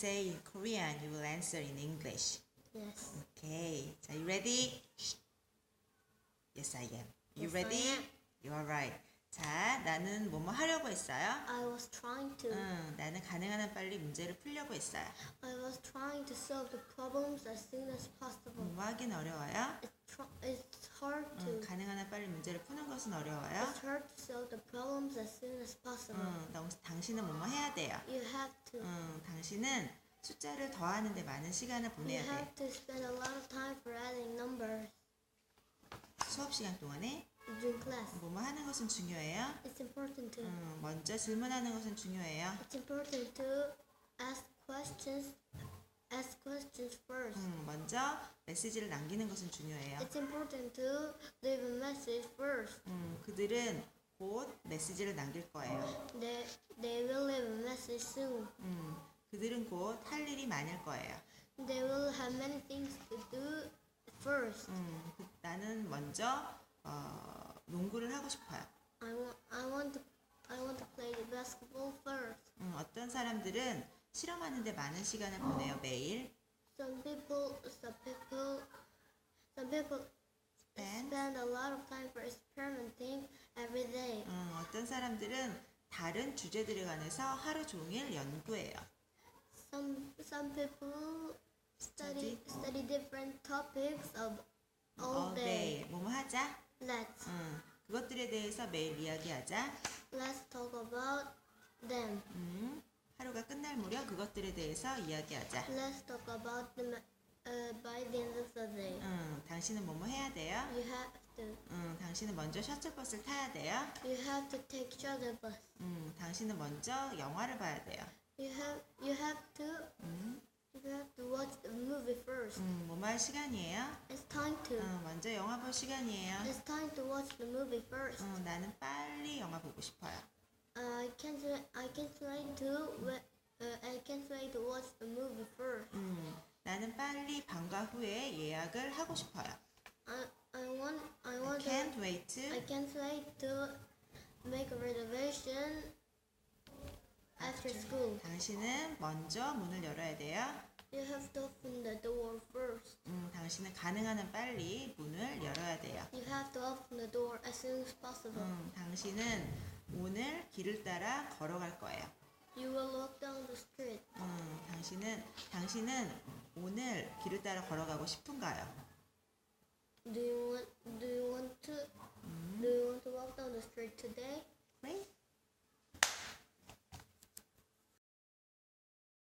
say in Korean, you will answer in English. Yes. Okay. So you ready? Yes, I am. You Yes, I ready? am. You are right. 자, 나는 뭐뭐 하려고 했어요. I was trying to. 응, 나는 가능한 한 빨리 문제를 풀려고 했어요. I was trying to solve the problems as soon as possible. 뭐 하긴 어려워요? It's, tr- it's hard to. 응, 가능한 한 빨리 문제를 푸는 것은 어려워요. It's hard to solve the problems as soon as possible. 응, 당- 당신은 뭐뭐 해야 돼요. You have to. 응, 당신은 숫자를 더하는 데 많은 시간을 You 보내야 돼. have to spend a lot of time for adding numbers 수업 시간 동안에 during class. 뭐뭐 하는 것은 중요해요. It's important to. 응, 먼저 질문하는 것은 중요해요. It's important to ask questions. Ask questions first. 응, 먼저 메시지를 남기는 것은 중요해요. It's important to leave a message first. 음, 그들은 곧 메시지를 남길 거예요. They they will leave a message soon. 음, 그들은 곧 할 일이 많을 거예요. They will have many things to do first. 음, 그- 나는 먼저 어, 농구를 하고 싶어요. I want I want to I want to play the basketball first. 음, 어떤 사람들은 실험하는데 많은 시간을 보내요 매일. Some people some people some people Spend. spend a lot of time for experimenting every day. 음, 어떤 사람들은 다른 주제들에 관해서 하루 종일 연구해요. Some some people study study different topics of all day. 뭐뭐 하자. Let's 음, 그것들에 대해서 매일 이야기하자. let's talk about them. 음, 하루가 끝날 무렵 그것들에 대해서 이야기하자. Let's talk about them uh, by the end of the day. 음, 당신은 뭐뭐 해야 돼요? You have to 음, 당신은 먼저 셔틀버스를 타야 돼요. you have to take shuttle bus. 음, 당신은 먼저 영화를 봐야 돼요. You have you have to 음, you have to watch the movie first. 음, 할 시간이에요? It's time to 음, 먼저 영화 볼 시간이에요. it's time to watch the movie first. 음, 나는 빨리 영화 보고 싶어요. I can't I can't wait to uh, I can't wait to watch the movie first. 음, 나는 빨리 방과 후에 예약을 하고 싶어요. I I want I I want can't wait I to. can't wait to make a reservation after school. 당신은 먼저 문을 열어야 돼요. You have to open the door first. 음, 당신은 가능한 한 빨리 문을 열어야 돼요. You have to open the door as soon as possible. 음, 당신은 오늘 길을 따라 걸어갈 거예요. You will walk down the street. 음, 당신은 당신은 오늘 길을 따라 걸어가고 싶은가요? Do you want Do you want to Do you want to walk down the street today?